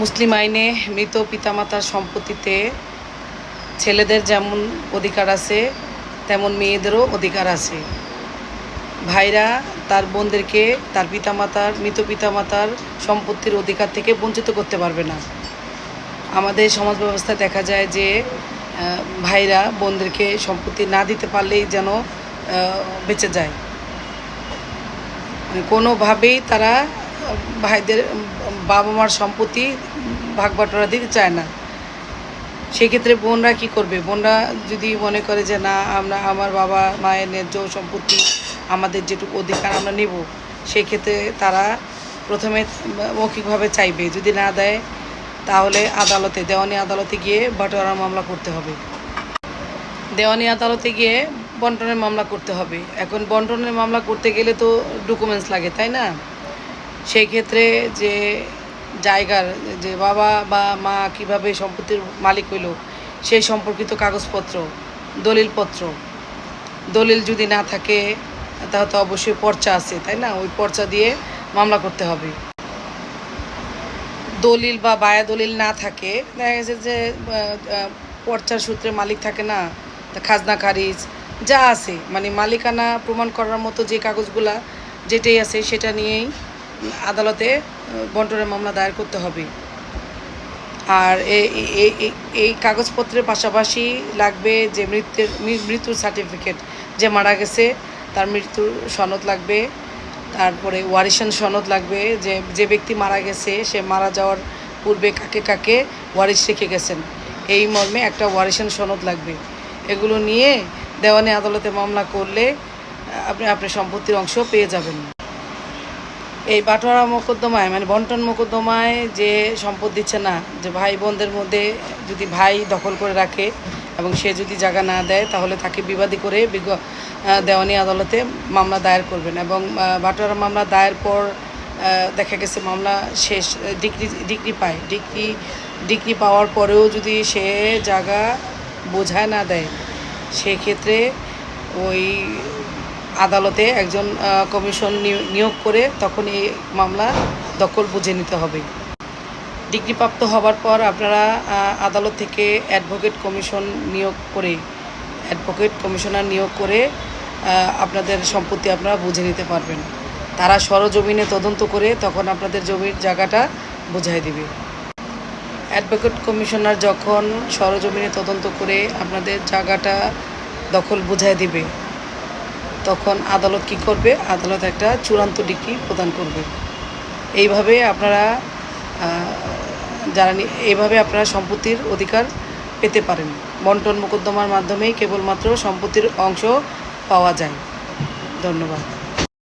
মুসলিম আইনে মৃত পিতামাতার সম্পত্তিতে ছেলেদের যেমন অধিকার আছে, তেমন মেয়েদেরও অধিকার আছে। ভাইরা, তার বোনদেরকে তার পিতামাতার, মৃত পিতামাতার সম্পত্তির অধিকার থেকে বঞ্চিত করতে পারবে না। আমাদের সমাজ ব্যবস্থায় দেখা যায় যে ভাইরা বোনদেরকে সম্পত্তি না দিতে পারলেই যেন বেঁচে যায়। মানে কোনোভাবেই তারা ভাইদের বাবা মার সম্পত্তি ভাগ বাটোয়ারা দিতে চায় না। সেক্ষেত্রে বোনরা কি করবে? বোনরা যদি মনে করে যে, না, আমরা, আমার বাবা মায়ের ন্যায্য সম্পত্তি, আমাদের যেটুকু অধিকার আমরা নেব, সেক্ষেত্রে তারা প্রথমে মৌখিকভাবে চাইবে, যদি না দেয়, তাহলে আদালতে, দেওয়ানি আদালতে গিয়ে বাটোয়ারা মামলা করতে হবে। দেওয়ানি আদালতে গিয়ে বন্টনের মামলা করতে হবে। এখন বন্টনের মামলা করতে গেলে তো ডকুমেন্টস লাগে, তাই না? সেই ক্ষেত্রে যে জায়গার, যে বাবা বা মা কীভাবে সম্পত্তির মালিক হইল, সেই সম্পর্কিত কাগজপত্র, দলিলপত্র। দলিল যদি না থাকে, তাহলে তো অবশ্যই পর্চা আছে, তাই না? ওই পর্চা দিয়ে মামলা করতে হবে। দলিল বা বায়া দলিল না থাকে, দেখা গেছে যে পর্চার সূত্রে মালিক থাকে না খাজনা, খারিজ, যা আছে। মানে মালিকানা প্রমাণ করার মতো যে কাগজগুলা, যেটাই আছে, সেটা নিয়েই আদালতে বন্টনের মামলা দায়ের করতে হবে। আর এই কাগজপত্রের পাশাপাশি লাগবে যে মৃত্যুর মৃত্যুর সার্টিফিকেট যে মারা গেছে, তার মৃত্যুর সনদ লাগবে। তারপরে ওয়ারিশান সনদ লাগবে, যে যে ব্যক্তি মারা গেছে, সে মারা যাওয়ার পূর্বে কাকে কাকে ওয়ারিশ রেখে গেছেন। এই মর্মে একটা ওয়ারিশান সনদ লাগবে। এগুলো নিয়ে দেওয়ানি আদালতে মামলা করলে আপনি আপনার সম্পত্তির অংশ পেয়ে যাবেন। এই বাটোয়ারা মোকদ্দমায় মানে বন্টন মোকদ্দমায় যে সম্পদ দিচ্ছে না, যে ভাই বোনদের মধ্যে যদি ভাই দখল করে রাখে এবং সে যদি জায়গা না দেয়, তাহলে তাকে বিবাদী করে দেওয়ানি আদালতে মামলা দায়ের করবেন এবং বাটোয়ারা মামলা দায়ের পর দেখা গেছে মামলা শেষ, ডিগ্রি ডিগ্রি পায়। ডিগ্রি ডিগ্রি পাওয়ার পরেও যদি সে জায়গা বোঝায় না দেয়, সেক্ষেত্রে ওই আদালতে একজন কমিশন নিয়- নিয়োগ করে তখন এই মামলা দখল বুঝে নিতে হবে। ডিগ্রিপ্রাপ্ত হবার পর আপনারা আদালত থেকে অ্যাডভোকেট কমিশন নিয়োগ করে, অ্যাডভোকেট কমিশনার নিয়োগ করে আপনাদের সম্পত্তি আপনারা বুঝে নিতে পারবেন। তারা সরজমিনে তদন্ত করে তখন আপনাদের জমির জায়গাটা বুঝাই দিবে। অ্যাডভোকেট কমিশনার যখন সরজমিনে তদন্ত করে আপনাদের জায়গাটা দখল বুঝাই দিবে তখন আদালত কি করবে? আদালত একটা চূড়ান্ত ডিগ্রি প্রদান করবে। এইভাবে আপনারা যারা এইভাবে আপনারা সম্পত্তির অধিকার পেতে পারেন। বন্টন মোকদ্দমার মাধ্যমেই কেবলমাত্র সম্পত্তির অংশ পাওয়া যায়। ধন্যবাদ।